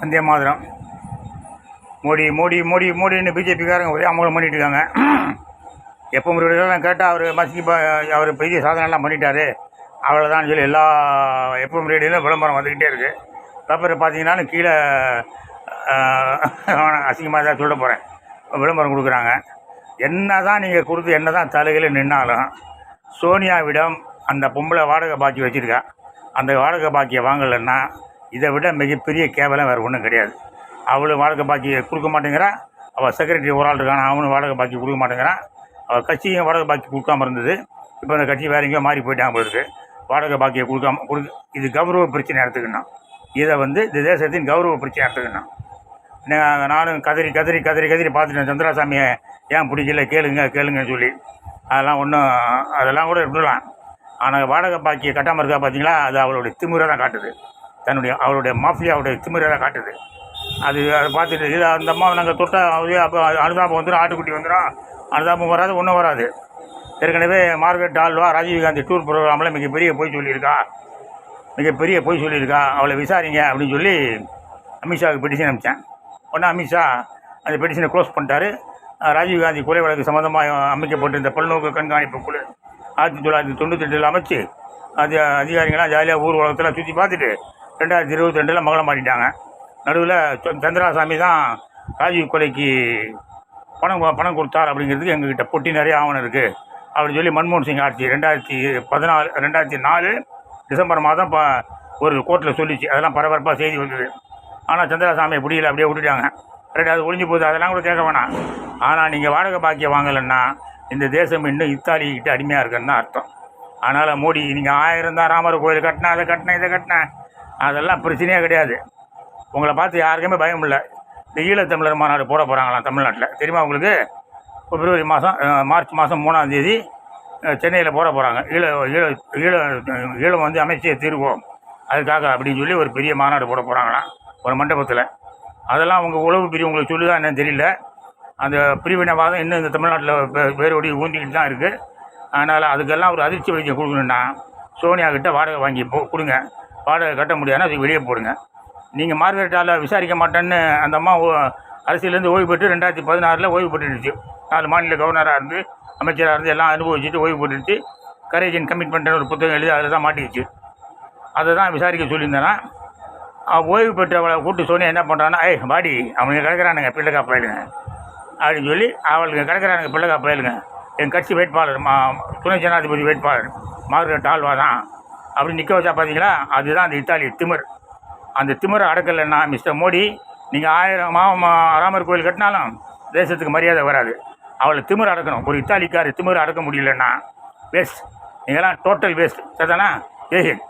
வந்தே மாதிரம். மோடி மோடி மோடி மோடின்னு பிஜேபிக்காரங்க ஒரே அமலம் பண்ணிட்டு இருக்காங்க. எப்போ முறையெல்லாம் கேட்டால் அவர் மசிக்கு அவர் பெரிய சாதனைலாம் பண்ணிட்டாரு. அவ்வளோதான் சொல்லி எல்லா எப்போ ரேடியோவில் விளம்பரம் வந்துக்கிட்டே இருக்குது பேப்பர் பார்த்தீங்கன்னா கீழே அசிங்கமாக தான் சொல்ல போகிறேன் விளம்பரம் கொடுக்குறாங்க. என்ன தான் நீங்கள் கொடுத்து என்ன தான் தலையில் நின்னாலும் சோனியாவிடம் அந்த பொம்பளை வாடகை பாக்கி வச்சுருக்கா. அந்த வாடகை பாக்கியை வாங்கலைன்னா இதை விட மிகப்பெரிய கேவலம் வேறு ஒன்றும் கிடையாது. அவளும் வாடகை பாக்கி கொடுக்க மாட்டேங்கிறான் அவள் செக்ரட்டரி ஒரு ஆள் இருக்கான அவனும் வாடகை பாக்கி கொடுக்க மாட்டேங்கிறான் அவள் கட்சியும் வாடகை பாக்கி கொடுக்காம இருந்தது. இப்போ அந்த கட்சி வேற எங்கேயோ மாறி போயிட்டாங்க போயிருக்கு வாடகை பாக்கியை கொடுக்காம கொடுக்க இது கௌரவ பிரச்சனை எடுத்துக்கணும். இதை வந்து இந்த தேசத்தின் கௌரவ பிரச்சனை எடுத்துக்கணும். நானும் கதறி கதறி கதறி கதறி பார்த்துட்டேன் சந்திராசாமியை ஏன் பிடிக்கல? கேளுங்க கேளுங்கன்னு சொல்லி. அதெல்லாம் ஒன்றும் அதெல்லாம் கூட விடலாம் ஆனால் வாடகை பாக்கியை கட்டாமல் இருக்கா பார்த்தீங்களா அது அவளுடைய திமுறை தான் காட்டுது. தன்னுடைய அவருடைய மாஃபியாவுடைய திமிரை காட்டுது. அது அதை பார்த்துட்டு இது அந்த அம்மா நாங்கள் தொட்டால் அது அப்போ அனுதாபம் வந்துடும் ஆட்டுக்குட்டி வந்துடும் அனுதாபம் வராது ஒன்றும் வராது. ஏற்கனவே மார்கரெட் டால்வா ராஜீவ்காந்தி டூர் ப்ரோக்ராமில் மிகப்பெரிய பொய் சொல்லியிருக்கா. மிகப்பெரிய பொய் சொல்லியிருக்கா. அவளை விசாரிங்க அப்படின்னு சொல்லி அமித்ஷாவுக்கு பெட்டிஷன் அனுப்பிச்சேன். உடனே அமித்ஷா அந்த பெட்டிஷனை க்ளோஸ் பண்ணிட்டாரு. ராஜீவ்காந்தி கொலை வழக்கு சம்மந்தமாக அமைக்கப்பட்டிருந்த பல்நோக்கு கண்காணிப்பு குழு ஆயிரத்தி தொள்ளாயிரத்தி தொண்ணூற்றி ரெண்டில் அமைச்சு அது அதிகாரிகளாம் ஜாலியாக ஊர் உலகத்தில் சுற்றி பார்த்துட்டு ரெண்டாயிரத்தி இருபத்தி ரெண்டில் மகளம் மாட்டிட்டாங்க. நடுவில் சந்திராசாமி தான் ராஜீவ் கொலைக்கு பணம் பணம் கொடுத்தார் அப்படிங்கிறதுக்கு எங்ககிட்ட பொட்டி நிறைய ஆவணம் இருக்குது அப்படின்னு சொல்லி மன்மோகன் சிங் ஆட்சி ரெண்டாயிரத்தி பதினாலு ரெண்டாயிரத்தி நாலு டிசம்பர் மாதம் இப்போ ஒரு கோர்ட்டில் சொல்லிச்சு. அதெல்லாம் பரபரப்பாக செய்தி வந்தது. ஆனால் சந்திராசாமியை பிடிக்கல அப்படியே விட்டுட்டாங்க. ரெண்டாவது ஒழிஞ்சு போகுது அதெல்லாம் கூட கேட்க வேணாம். ஆனால் நீங்கள் வாடகை பாக்கியம் வாங்கலைன்னா இந்த தேசம் இன்னும் இத்தாலிக்கிட்ட அடிமையாக இருக்குன்னு தான் அர்த்தம். அதனால் மோடி நீங்கள் ஆயிரம் தான் ராமர் கோயில் கட்டினேன் அதை கட்டினேன் இதை கட்டினேன் அதெல்லாம் பிரச்சனையே கிடையாது. உங்களை பார்த்து யாருக்குமே பயம் இல்லை. இந்த ஈழத்தமிழர் மாநாடு போட போகிறாங்களாம் தமிழ்நாட்டில். தெரியுமா உங்களுக்கு? பிப்ரவரி மாதம் மார்ச் மாதம் மூணாம் தேதி சென்னையில் போட போகிறாங்க ஈழ ஈழ ஈழ ஈழம் வந்து அமைச்சியை தீர்வோம். அதுக்காக அப்படின்னு சொல்லி ஒரு பெரிய மாநாடு போட போகிறாங்களாம் ஒரு மண்டபத்தில். அதெல்லாம் அவங்க உழவு பிரிவு உங்களுக்கு சொல்லுதா என்னன்னு தெரியல. அந்த பிரிவினைவாதம் இன்னும் இந்த தமிழ்நாட்டில் வே- வேரோடி ஊந்திக்கிட்டு தான் இருக்குது அதனால் அதுக்கெல்லாம் ஒரு அதிர்ச்சி வைத்தியம் கொடுக்கணுன்னா சோனியா கிட்ட வாடகை வாங்கி போ கொடுங்க. வாடகை கட்ட முடியாதுன்னா அதுக்கு வெளியே போடுங்க. நீங்கள் மார்கரெட்டால் விசாரிக்க மாட்டேன்னு அந்த அம்மா ஓ- அரசியலேருந்து ஓய்வு பெற்று ரெண்டாயிரத்தி பதினாறில் ஓய்வு பெற்றுடுச்சு. நாலு மாநில கவர்னராக இருந்து அமைச்சராக இருந்து எல்லாம் அனுபவிச்சுட்டு ஓய்வு பெற்றுடுச்சு. கரேஜ் அண்ட் கமிட்மெண்ட்னு ஒரு புத்தகம் எழுதி அதில் தான் மாட்டிக்கிச்சு அதை தான் விசாரிக்க சொல்லியிருந்தேன்னா ஓய்வு ஓய்வு பெற்றவளை கூட்டு சொன்னே என்ன பண்ணுறான்னா ஏய் பாடி அவனுங்க கிடக்கிறானுங்க பிள்ளைக்கா போயிடுங்க அப்படின்னு சொல்லி அவளுக்கு கிடக்கிறானுங்க பிள்ளைக்கா போயிடுங்க என் கட்சி வேட்பாளர் மா துணை ஜனாதிபதி வேட்பாளர் மார்கரெட் ஆழ்வா தான். அப்படி நிற்க வச்சா பார்த்தீங்களா அதுதான் அந்த இத்தாலி திமிர். அந்த திமிரை அடக்கலைன்னா மிஸ்டர் மோடி. நீங்கள் ஆயிரம் மா ராமர் கோயில் கட்டினாலும் தேசத்துக்கு மரியாதை வராது. அவளை திமிர் அடக்கணும். ஒரு இத்தாலிக்கார் திமிர் அடக்க முடியலன்னா வேஸ்ட் நீங்களாம் டோட்டல் வேஸ்ட் சரிதானா? ஜெய்ஹிந்த்